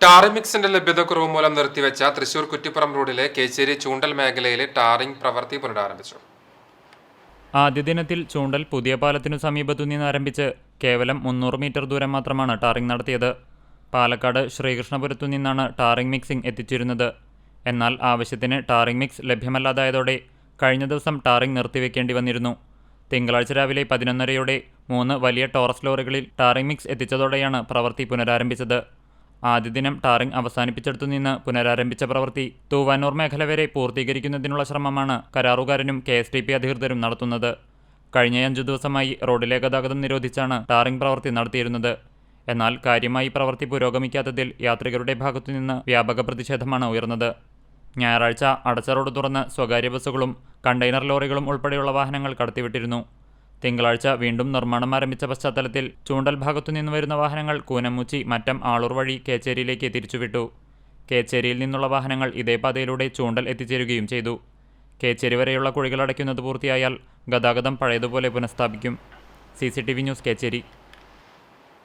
ടാറിമിക്സിന്റെ ലഭ്യതക്കുറവ് മൂലം നിർത്തിവെച്ച തൃശൂർ കുറ്റിപ്പുറം റോഡിലെ കേച്ചേരി ചൂണ്ടൽ മേഖലയിലെ ടാറിംഗ് പ്രവൃത്തി പുനരാരംഭിച്ചു. ആദ്യ ദിനത്തിൽ ചൂണ്ടൽ പുതിയ പാലത്തിനു സമീപത്തു നിന്ന് ആരംഭിച്ച് കേവലം മുന്നൂറ് മീറ്റർ ദൂരം മാത്രമാണ് ടാറിംഗ് നടത്തിയത്. പാലക്കാട് ശ്രീകൃഷ്ണപുരത്തു നിന്നാണ് ടാറിംഗ് മിക്സിംഗ് എത്തിച്ചിരുന്നത്. എന്നാൽ ആവശ്യത്തിന് ടാറിംഗ് മിക്സ് ലഭ്യമല്ലാതായതോടെ കഴിഞ്ഞ ദിവസം ടാറിംഗ് നിർത്തിവെക്കേണ്ടി വന്നിരുന്നു. തിങ്കളാഴ്ച രാവിലെ പതിനൊന്നരയോടെ മൂന്ന് വലിയ ടോറസ് ലോറികളിൽ ടാറിംഗ് മിക്സ് എത്തിച്ചതോടെയാണ് പ്രവൃത്തി പുനരാരംഭിച്ചത്. ആദ്യ ദിനം ടാറിംഗ് അവസാനിപ്പിച്ചെടുത്തു നിന്ന് പുനരാരംഭിച്ച പ്രവൃത്തി തൂവാനൂർ മേഖല വരെ പൂർത്തീകരിക്കുന്നതിനുള്ള ശ്രമമാണ് കരാറുകാരനും കെ എസ് ടി പി അധികൃതരും നടത്തുന്നത്. കഴിഞ്ഞ അഞ്ചു ദിവസമായി റോഡിലെ ഗതാഗതം നിരോധിച്ചാണ് ടാറിംഗ് പ്രവൃത്തി നടത്തിയിരുന്നത്. എന്നാൽ കാര്യമായി പ്രവൃത്തി പുരോഗമിക്കാത്തതിൽ യാത്രികരുടെ ഭാഗത്തുനിന്ന് വ്യാപക പ്രതിഷേധമാണ് ഉയർന്നത്. ഞായറാഴ്ച അടച്ച റോഡ് തുറന്ന് സ്വകാര്യ ബസ്സുകളും കണ്ടെയ്നർ ലോറികളും ഉൾപ്പെടെയുള്ള വാഹനങ്ങൾ കടത്തിവിട്ടിരുന്നു. തിങ്കളാഴ്ച വീണ്ടും നിർമ്മാണം ആരംഭിച്ച പശ്ചാത്തലത്തിൽ ചൂണ്ടൽ ഭാഗത്തുനിന്ന് വരുന്ന വാഹനങ്ങൾ കൂനമൂച്ചി മറ്റം ആളൂർ വഴി കേച്ചേരിയിലേക്ക് തിരിച്ചുവിട്ടു. കേച്ചേരിയിൽ നിന്നുള്ള വാഹനങ്ങൾ ഇതേ പാതയിലൂടെ ചൂണ്ടൽ എത്തിച്ചേരുകയും ചെയ്തു. കേച്ചേരി വരെയുള്ള കുഴികൾ അടയ്ക്കുന്നത് പൂർത്തിയായാൽ ഗതാഗതം പഴയതുപോലെ പുനഃസ്ഥാപിക്കും. C News Kecheri.